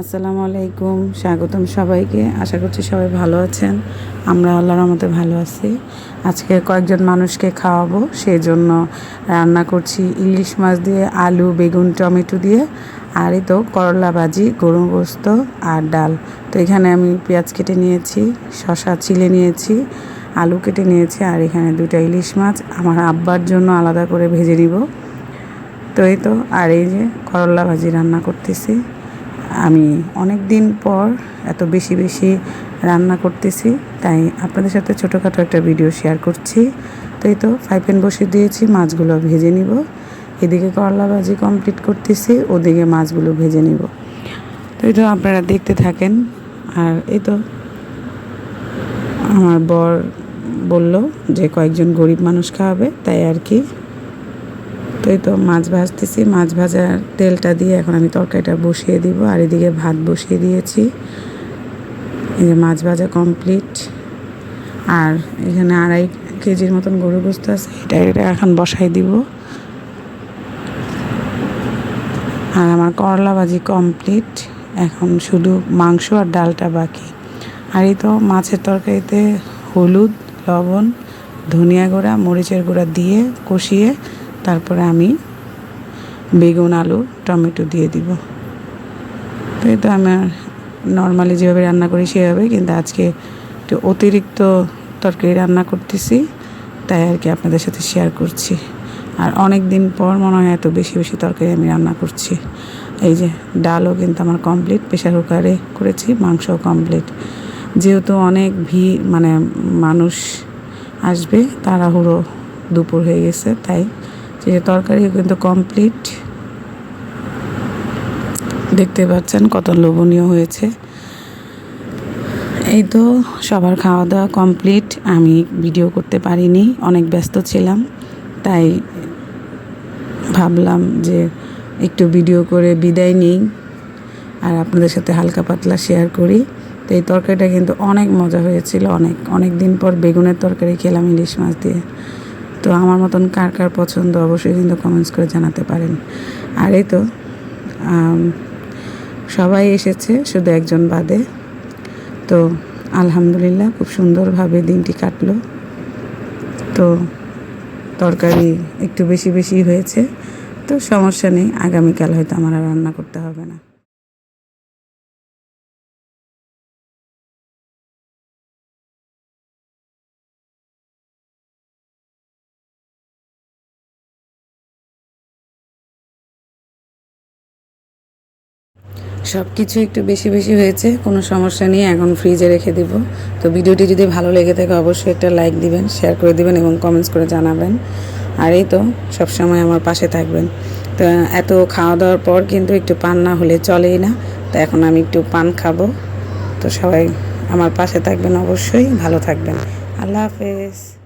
আসসালামু আলাইকুম, স্বাগতম সবাইকে। আশা করছি সবাই ভালো আছেন। আমরা আল্লাহর রহমতে ভালো আছি। আজকে কয়েকজন মানুষকে খাওয়াবো সেই জন্য রান্না করছি ইলিশ মাছ দিয়ে, আলু, বেগুন, টমেটো দিয়ে, আর এই তো করলা ভাজি, গরু গোস্ত আর ডাল। তো এখানে আমি পেঁয়াজ কেটে নিয়েছি শশা চিলে নিয়েছি, আলু কেটে নিয়েছি, আর এখানে দুটো ইলিশ মাছ। আমার আব্বার জন্য আলাদা করে ভেজে নিব। তো এই তো, আর এই যে করলা ভাজি রান্না করতেছি। আমি অনেক দিন পর এত বেশি বেশি রান্না করতেছি, তাই আপনাদের সাথে ছোটোখাটো একটা ভিডিও শেয়ার করছি। তো এই তো ফ্রাই প্যান বসিয়ে দিয়েছি, মাছগুলো ভেজে নিব। এদিকে করলা ভাজি কমপ্লিট করতেছি, ওদিকে মাছগুলো ভেজে নিব। তো এই তো আপনারা দেখতে থাকেন, আর এই তো আমার বর বলল যে কয়েকজন গরিব মানুষ খাওয়াবে, তাই আর কি তো এই তো মাছ ভাজতেছি। মাছ ভাজার তেলটা দিয়ে এখন আমি তরকারিটা বসিয়ে দিব আর এদিকে ভাত বসিয়ে দিয়েছি। এই যে মাছ ভাজা কমপ্লিট। আর এখানে আড়াই কেজির মতন গরু গোস্ত আছে, এটা এটা এখন বসাই দিব। আর আমার করলা ভাজি কমপ্লিট। এখন শুধু মাংস আর ডালটা বাকি। আর এই তো মাছের তরকারিতে হলুদ, লবণ, ধনিয়া গুঁড়া, মরিচের গুঁড়া দিয়ে কষিয়ে তারপরে আমি বেগুন, আলু, টমেটো দিয়ে দিব। তো আমার নর্মালি যেভাবে রান্না করি সেভাবে কিন্তু আজকে একটু অতিরিক্ত তরকারি রান্না করতেছি, তাই আর কি আপনাদের সাথে শেয়ার করছি। আর অনেক দিন পর মনে হয় এত বেশি বেশি তরকারি আমি রান্না করছি। এই যে ডালও কিন্তু আমার কমপ্লিট প্রেশার কুকারে করেছি, মাংসও কমপ্লিট যেহেতু অনেক ভিড় মানে মানুষ আসবে, তাড়াহুড়ো দুপুর হয়ে গেছে, তাই যে তরকারিও কিন্তু কমপ্লিট দেখতে পাচ্ছেন কত লোভনীয় হয়েছে। এই তো সবার খাওয়া দাওয়া কমপ্লিট আমি ভিডিও করতে পারিনি, অনেক ব্যস্ত ছিলাম, তাই ভাবলাম যে একটু ভিডিও করে বিদায় নিই আর আপনাদের সাথে হালকা পাতলা শেয়ার করি। তো এই তরকারিটা কিন্তু অনেক মজা হয়েছিল, অনেক অনেক দিন পর বেগুনের তরকারি খেলাম ইলিশ মাছ দিয়ে। তো আমার মতন কার কার পছন্দ অবশ্যই কিন্তু কমেন্টস করে জানাতে পারেন। আর এই তো সবাই এসেছে শুধু একজন বাদে। তো আলহামদুলিল্লাহ খুব সুন্দরভাবে দিনটি কাটলো। তো তরকারি একটু বেশি বেশি হয়েছে, তো সমস্যা নেই, আগামীকাল হয়তো আমার আর রান্না করতে হবে না। সব কিছু একটু বেশি বেশি হয়েছে, কোনো সমস্যা নেই, এখন ফ্রিজে রেখে দিব। তো ভিডিওটি যদি ভালো লেগে থাকে, অবশ্যই একটা লাইক দিবেন শেয়ার করে দিবেন এবং কমেন্টস করে জানাবেন। আর এই তো, সবসময় আমার পাশে থাকবেন। তো এত খাওয়া দাওয়ার পর কিন্তু একটু পান না হলে চলেই না। তো এখন আমি একটু পান খাব। তো সবাই আমার পাশে থাকবেন অবশ্যই, ভালো থাকবেন। আল্লাহ হাফেজ।